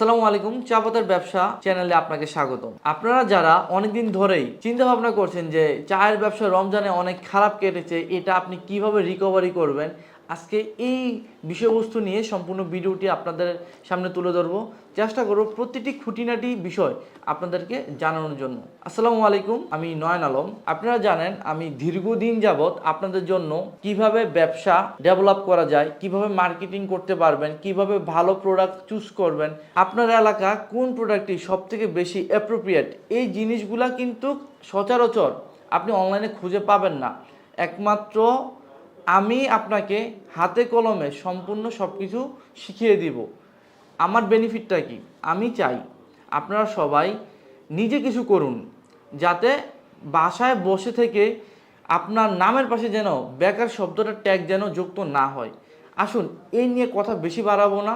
আসসালামু আলাইকুম চা পাতার ব্যবসা চ্যানেলে আপনাকে স্বাগত আপনারা যারা অনেকদিন ধরেই চিন্তা ভাবনা করছেন যে চায়ের ব্যবসা রমজানে অনেক খারাপ কেটেছে, এটা আপনি কীভাবে রিকভারি করবেন আজকে এই বিষয়বস্তু নিয়ে সম্পূর্ণ ভিডিওটি আপনাদের সামনে তুলে ধরবো। চেষ্টা করব প্রতিটি খুঁটিনাটি বিষয় আপনাদেরকে জানানোর জন্য। আসসালামু আলাইকুম, আমি নয়ন আলম। আপনারা জানেন আমি দীর্ঘদিন যাবৎ আপনাদের জন্য কীভাবে ব্যবসা ডেভেলপ করা যায়, কীভাবে মার্কেটিং করতে পারবেন, কীভাবে ভালো প্রোডাক্ট চুজ করবেন, আপনার এলাকা কোন প্রোডাক্টটি সব থেকে বেশি অ্যাপ্রোপ্রিয়েট এই জিনিসগুলা কিন্তু সচরাচর আপনি অনলাইনে খুঁজে পাবেন না। একমাত্র আমি আপনাকে হাতে কলমে সম্পূর্ণ সব কিছু শিখিয়ে দিব। আমার বেনিফিটটা কি? আমি চাই আপনারা সবাই নিজে কিছু করুন, যাতে বাসায় বসে থেকে আপনার নামের পাশে যেন বেকার শব্দটা ট্যাগ যেন যুক্ত না হয়। আসুন, এই নিয়ে কথা বেশি বাড়াবো না।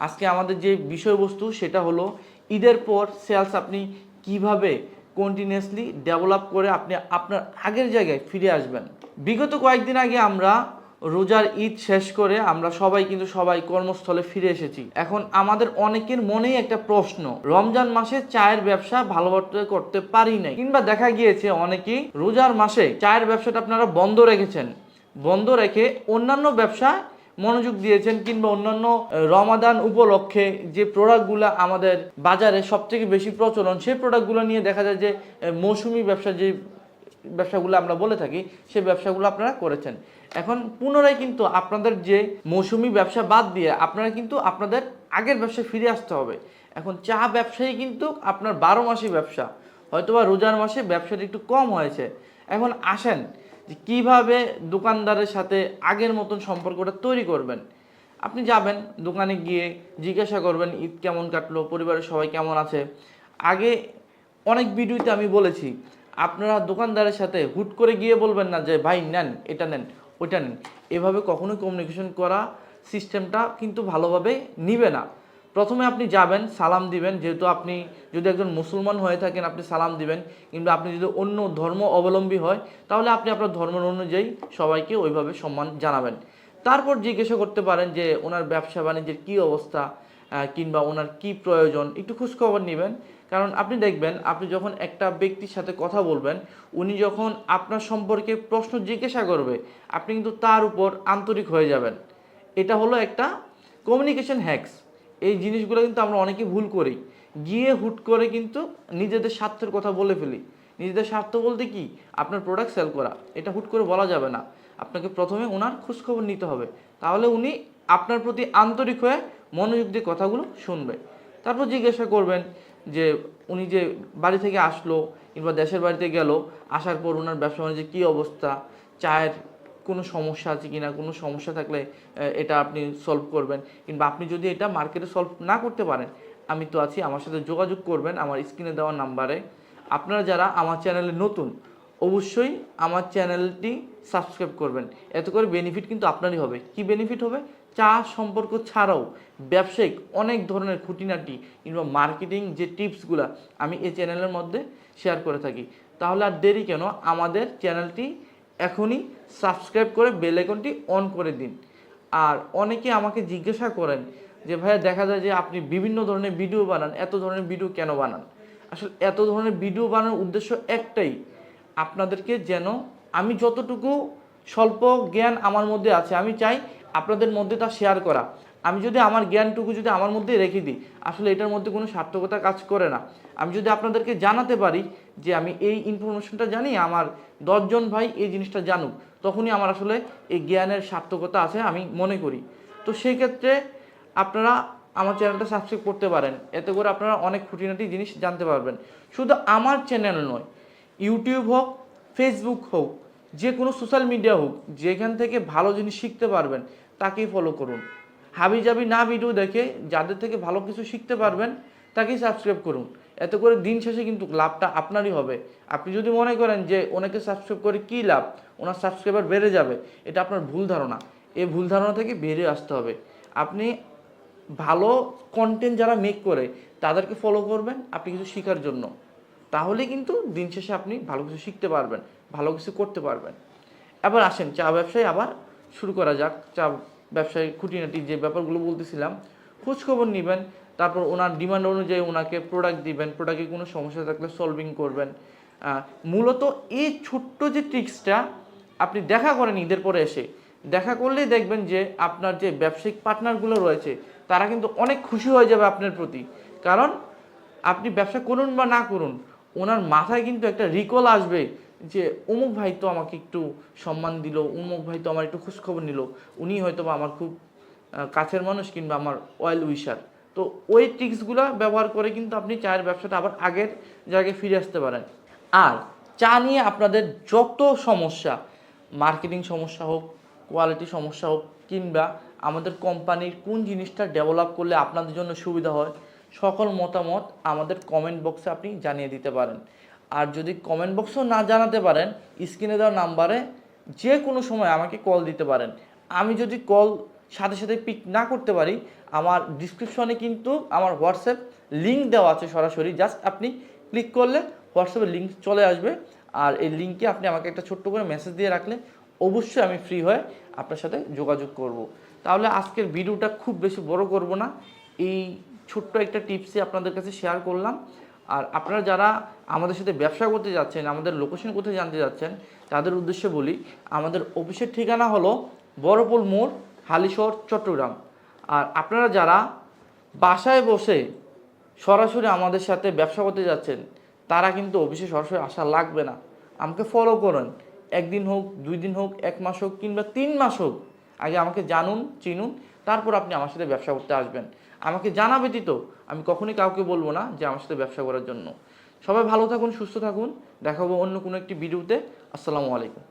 আজকে আমাদের যে বিষয়বস্তু সেটা হলো ঈদের পর সেলস আপনি কীভাবে কন্টিনিউয়াসলি ডেভেলপ করে আপনি আপনার আগের জায়গায় ফিরে আসবেন। বিগত কয়েকদিন আগে আমরা রোজার ঈদ শেষ করে আমরা সবাই কিন্তু সবাই কর্মস্থলে ফিরে এসেছি। এখন আমাদের অনেকের মনেই একটা প্রশ্ন, রমজান মাসে চায়ের ব্যবসা ভালোভাবে করতে পারি নাই? কিংবা দেখা গিয়েছে অনেকেই রোজার মাসে চায়ের ব্যবসাটা আপনারা বন্ধ রেখেছেন। বন্ধ রেখে অন্যান্য ব্যবসা মনোযোগ দিয়েছেন কিংবা অন্যান্য রমাদান উপলক্ষে যে প্রোডাক্টগুলো আমাদের বাজারে সব থেকে বেশি প্রচলন, সেই প্রোডাক্টগুলো নিয়ে দেখা যায় যে মৌসুমি ব্যবসা যে ব্যবসাগুলো আমরা বলে থাকি, সেই ব্যবসাগুলো আপনারা করেছেন। এখন পুনরায় কিন্তু আপনাদের যে মৌসুমি ব্যবসা বাদ দিয়ে আপনারা কিন্তু আপনাদের আগের ব্যবসায় ফিরে আসতে হবে। এখন চা ব্যবসায়ী কিন্তু আপনার বারো মাসি ব্যবসা, হয়তোবা রোজার মাসে ব্যবসাটা একটু কম হয়েছে। এখন আসেন যে কীভাবে দোকানদারের সাথে আগের মতন সম্পর্কটা তৈরি করবেন। আপনি যাবেন, দোকানে গিয়ে জিজ্ঞাসা করবেন, ঈদ কেমন কাটলো? পরিবারের সবাই কেমন আছে? আগে অনেক ভিডিওতে আমি বলেছি, আপনারা দোকানদারের সাথে হুট করে গিয়ে বলবেন না যে, ভাই, নেন, এটা নেন, ওইটা নেন। এভাবে কখনোই কমিউনিকেশন করা সিস্টেমটা কিন্তু ভালোভাবে নিবে না। প্রথমে আপনি যাবেন, সালাম দিবেন, যেহেতু আপনি যদি একজন মুসলমান হয়ে থাকেন, আপনি সালাম দিবেন, কিংবা আপনি যদি অন্য ধর্ম অবলম্বী হয়, তাহলে আপনি আপনার ধর্মের অনুযায়ী সবাইকে ওইভাবে সম্মান জানাবেন। তারপর জিজ্ঞাসা করতে পারেন যে, ওনার ব্যবসা বাণিজ্যের কী অবস্থা? কিংবা ওনার কি প্রয়োজন? একটু খোঁজখবর নেবেন। কারণ আপনি দেখবেন, আপনি যখন একটা ব্যক্তির সাথে কথা বলবেন, উনি যখন আপনার সম্পর্কে প্রশ্ন জিজ্ঞাসা করবে, আপনি কিন্তু তার উপর আন্তরিক হয়ে যাবেন। এটা হলো একটা কমিউনিকেশন হ্যাক্স এই জিনিসগুলো কিন্তু আমরা অনেকে ভুল করি। গিয়ে হুট করে কিন্তু নিজেদের স্বার্থের কথা বলে ফেলি। নিজেদের স্বার্থ বলতে কি? আপনার প্রোডাক্ট সেল করা। এটা হুট করে বলা যাবে না। আপনাকে প্রথমে ওনার খোঁজখবর নিতে হবে। তাহলে উনি আপনার প্রতি আন্তরিক হয়ে মনোযোগ দিয়ে কথাগুলো শুনবে। তারপর জিজ্ঞাসা করবেন যে, উনি যে বাড়ি থেকে আসলো কিংবা দেশের বাড়িতে গেল, আসার পর ওনার ব্যবসা বাণিজ্যের কী অবস্থা? চায়ের কোনো সমস্যা আছে কিনা, কোনো সমস্যা থাকলে এটা আপনি সলভ করবেন। কিংবা আপনি যদি এটা মার্কেটে সলভ না করতে পারেন, আমি তো আছি, আমার সাথে যোগাযোগ করবেন আমার স্ক্রিনে দেওয়া নাম্বারে আপনারা যারা আমার চ্যানেলে নতুন, অবশ্যই আমার চ্যানেলটি সাবস্ক্রাইব করবেন। এত করে বেনিফিট কিন্তু আপনারই হবে। কি বেনিফিট হবে? চা সম্পর্ক ছাড়াও ব্যবসায়িক অনেক ধরনের খুঁটিনাটি কিংবা মার্কেটিং যে টিপসগুলো আমি এই চ্যানেলের মধ্যে শেয়ার করে থাকি। তাহলে আর দেরি কেন? আমাদের চ্যানেলটি এখনই সাবস্ক্রাইব করে বেল আইকনটি অন করে দিন। আর অনেকে আমাকে জিজ্ঞাসা করেন যে, ভাইয়া, দেখা যায় যে আপনি বিভিন্ন ধরনের ভিডিও বানান, এত ধরনের ভিডিও কেন বানান? আসলে এত ধরনের ভিডিও বানানোর উদ্দেশ্য একটাই, আপনাদেরকে যেন আমি যতটুকু স্বল্প জ্ঞান আমার মধ্যে আছে, আমি চাই আপনাদের মধ্যে তা শেয়ার করা। আমি যদি আমার জ্ঞানটুকু যদি আমার মধ্যে রেখে দিই, আসলে এটার মধ্যে কোনো সার্থকতা কাজ করে না। আমি যদি আপনাদেরকে জানাতে পারি যে আমি এই ইনফরমেশনটা জানি, আমার দশজন ভাই এই জিনিসটা জানুক, তখনই আমার আসলে এই জ্ঞানের সার্থকতা আছে আমি মনে করি। তো সেই ক্ষেত্রে আপনারা আমার চ্যানেলটা সাবস্ক্রাইব করতে পারেন। এতে করে আপনারা অনেক খুঁটিনাটি জিনিস জানতে পারবেন। শুধু আমার চ্যানেল নয় ইউটিউব হোক ফেসবুক হোক, যে কোনো সোশ্যাল মিডিয়া হোক, যেখান থেকে ভালো জিনিস শিখতে পারবেন, তাকেই ফলো করুন। হাবি জাবি না ভিডিও দেখে যাদের থেকে ভালো কিছু শিখতে পারবেন, তাকেই সাবস্ক্রাইব করুন। এতে করে দিন শেষে কিন্তু লাভটা আপনারই হবে। আপনি যদি মনে করেন যে ওনাকে সাবস্ক্রাইব করে কী লাভ? ওনার সাবস্ক্রাইবার বেড়ে যাবে। এটা আপনার ভুল ধারণা। এই ভুল ধারণা থেকে বেরিয়ে আসতে হবে। আপনি ভালো কন্টেন্ট যারা মেক করে, তাদেরকে ফলো করবেন আপনি কিছু শেখার জন্য। তাহলে কিন্তু দিন শেষে আপনি ভালো কিছু শিখতে পারবেন, ভালো কিছু করতে পারবেন। এবার আসেন চা ব্যবসায় আবার শুরু করা যাক। চা ব্যবসায় খুঁটিনাটি যে ব্যাপারগুলো বলতেছিলাম, খোঁজখবর নেবেন, তারপর ওনার ডিমান্ড অনুযায়ী ওনাকে প্রোডাক্ট দিবেন প্রোডাক্টে কোনো সমস্যা থাকলে সলভিং করবেন। মূলত এই ছোট্ট যে ট্রিক্সটা আপনি দেখা করেন ঈদের পরে এসে, দেখা করলেই দেখবেন যে আপনার যে ব্যবসায়িক পার্টনারগুলো রয়েছে, তারা কিন্তু অনেক খুশি হয়ে যাবে আপনার প্রতি। কারণ আপনি ব্যবসা করুন বা না করুন, ওনার মাথায় কিন্তু একটা রিকল আসবে যে অমুক ভাই তো আমাকে একটু সম্মান দিল অমুক ভাই তো আমার একটু খোঁজখবর নিল, উনি হয়তো বা আমার খুব কাছের মানুষ কিংবা আমার অয়েল উইশার তো ওই ট্রিক্সগুলো ব্যবহার করে কিন্তু আপনি চায়ের ব্যবসাটা আবার আগের জায়গায় ফিরে আসতে পারেন। আর চা নিয়ে আপনাদের যত সমস্যা মার্কেটিং সমস্যা হোক কোয়ালিটি সমস্যা হোক, কিংবা আমাদের কোম্পানির কোন জিনিসটা ডেভেলপ করলে আপনাদের জন্য সুবিধা হয়, সকল মতামত আমাদের কমেন্ট বক্সে আপনি জানিয়ে দিতে পারেন। আর যদি কমেন্ট বক্সও না জানাতে পারেন স্ক্রিনে দেওয়া নাম্বারে যে কোনো সময় আমাকে কল দিতে পারেন। আমি যদি কল সাথে সাথে পিক না করতে পারি, আমার ডিসক্রিপশনে কিন্তু আমার হোয়াটসঅ্যাপ লিঙ্ক দেওয়া আছে সরাসরি। জাস্ট আপনি ক্লিক করলে হোয়াটসঅ্যাপে লিঙ্ক চলে আসবে। আর এই লিঙ্কে আপনি আমাকে একটা ছোট্ট করে মেসেজ দিয়ে রাখলে অবশ্যই আমি ফ্রি হয়ে আপনার সাথে যোগাযোগ করব। তাহলে আজকের ভিডিওটা খুব বেশি বড় করব না। এই ছোট্ট একটা টিপসই আপনাদের কাছে শেয়ার করলাম। আর আপনারা যারা আমাদের সাথে ব্যবসা করতে যাচ্ছেন, আমাদের লোকেশন কোথায় জানতে যাচ্ছেন, তাদের উদ্দেশ্যে বলি, আমাদের অফিসের ঠিকানা হলো বড়পোল মোড়, হালিশহর, চট্টগ্রাম। আর আপনারা যারা বাসায় বসে সরাসরি আমাদের সাথে ব্যবসা করতে যাচ্ছেন, তারা কিন্তু অফিসে সরাসরি আসা লাগবে না। আমাকে ফলো করুন। একদিন হোক, দুই দিন হোক, এক মাস হোক কিংবা তিন মাস হোক, আগে আমাকে জানুন, চিনুন, তারপর আপনি আমার সাথে ব্যবসা করতে আসবেন। আমাকে জানা ব্যতীত আমি কখনই কাউকে বলব না যে আমার সাথে ব্যবসা করার জন্য। সবাই ভালো থাকুন, সুস্থ থাকুন। দেখাবো অন্য কোনো একটি ভিডিওতে। আসসালামু আলাইকুম।